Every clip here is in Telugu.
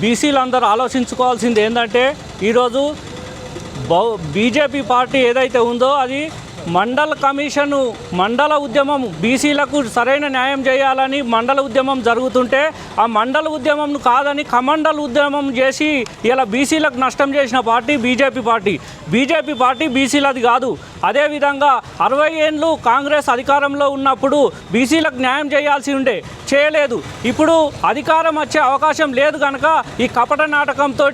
బీసీలు అందరూ ఆలోచించుకోవాల్సింది ఏంటంటే ఈరోజు బౌ బీజేపీ పార్టీ ఏదైతే ఉందో అది మండల కమిషను మండల ఉద్యమం బీసీలకు సరైన న్యాయం చేయాలని మండల ఉద్యమం జరుగుతుంటే ఆ మండల ఉద్యమం కాదని కమండల ఉద్యమం చేసి ఇలా బీసీలకు నష్టం చేసిన party BJP party. BJP party బీసీలది కాదు. అదేవిధంగా అరవై ఏళ్ళు కాంగ్రెస్ అధికారంలో ఉన్నప్పుడు బీసీలకు న్యాయం చేయాల్సి ఉండే చేయలేదు. ఇప్పుడు అధికారం వచ్చే అవకాశం లేదు కనుక ఈ కపట నాటకంతో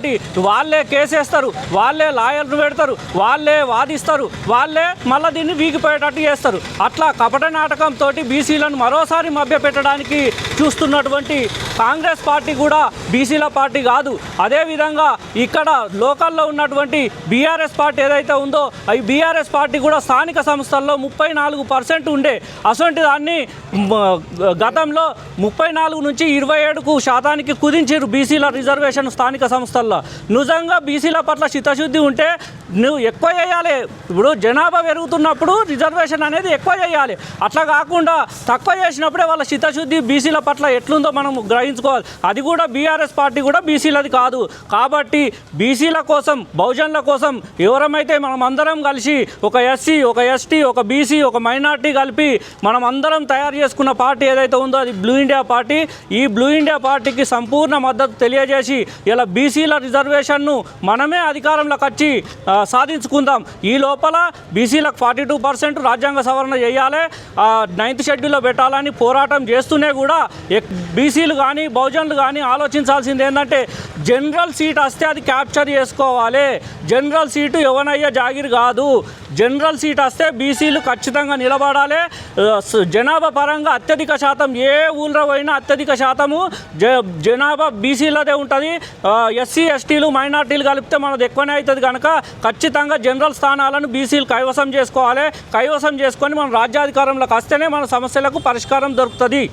వాళ్ళే కేసేస్తారు వాళ్ళే లాయర్లు పెడతారు వాళ్ళే వాదిస్తారు వాళ్ళే మళ్ళీ పార్టీని వీగిపోయేటట్టు చేస్తారు. అట్లా కపట నాటకంతో బీసీలను మరోసారి మభ్యపెట్టడానికి చూస్తున్నటువంటి కాంగ్రెస్ పార్టీ కూడా బీసీల పార్టీ కాదు. అదేవిధంగా ఇక్కడ లోకల్లో ఉన్నటువంటి బీఆర్ఎస్ పార్టీ ఏదైతే ఉందో ఈ బీఆర్ఎస్ పార్టీ కూడా స్థానిక సంస్థల్లో ముప్పై నాలుగు పర్సెంట్ ఉండే. అటువంటి దాన్ని గతంలో ముప్పై నాలుగు నుంచి ఇరవై ఏడుకు శాతానికి కుదించారు బీసీల రిజర్వేషన్ స్థానిక సంస్థల్లో. నిజంగా బీసీల పట్ల చిత్తశుద్ధి ఉంటే నువ్వు ఎక్కువ చేయాలి. ఇప్పుడు జనాభా చేసినప్పుడు రిజర్వేషన్ అనేది ఎక్కువ చేయాలి. అట్లా కాకుండా తక్కువ చేసినప్పుడే వాళ్ళ చిత్తశుద్ధి బీసీల పట్ల ఎట్లుందో మనం గ్రహించుకోవాలి. అది కూడా బీఆర్ఎస్ పార్టీ కూడా బీసీలది కాదు. కాబట్టి బీసీల కోసం బహుజనుల కోసం ఎవరమైతే మనం అందరం కలిసి ఒక ఎస్సీ ఒక ఎస్టీ ఒక బీసీ ఒక మైనార్టీ కలిపి మనం అందరం తయారు చేసుకున్న పార్టీ ఏదైతే ఉందో అది బ్లూ ఇండియా పార్టీ. ఈ బ్లూ ఇండియా పార్టీకి సంపూర్ణ మద్దతు తెలియజేసి ఇలా బీసీల రిజర్వేషన్ను మనమే అధికారంలోకి వచ్చి సాధించుకుందాం. ఈ లోపల బీసీలకు ఫార్టీ టూ పర్సెంట్ రాజ్యాంగ సవరణ చేయాలి. నైన్త్ షెడ్యూల్లో పెట్టాలని పోరాటం చేస్తూనే కూడా బీసీలు కానీ బహుజనులు కానీ ఆలోచించాల్సింది ఏంటంటే జనరల్ సీట్ వస్తే అది క్యాప్చర్ చేసుకోవాలి. జనరల్ సీటు ఎవనయ్యే జాగిర్ కాదు. జనరల్ సీట్ వస్తే బీసీలు ఖచ్చితంగా నిలబడాలి. జనాభా పరంగా అత్యధిక శాతం ఏ ఊళ్ళో పోయినా అత్యధిక శాతము జ జనాభా బీసీలదే ఉంటుంది. ఎస్సీ ఎస్టీలు మైనార్టీలు కలిపితే మనది ఎక్కువనే అవుతుంది కనుక ఖచ్చితంగా జనరల్ స్థానాలను బీసీలు కైవసం చేసుకోవాలి. చేసుకోవాలి కైవసం చేసుకొని మనం రాజ్యాధికారంలోకి వస్తేనే మన సమస్యలకు పరిష్కారం దొరుకుతుంది.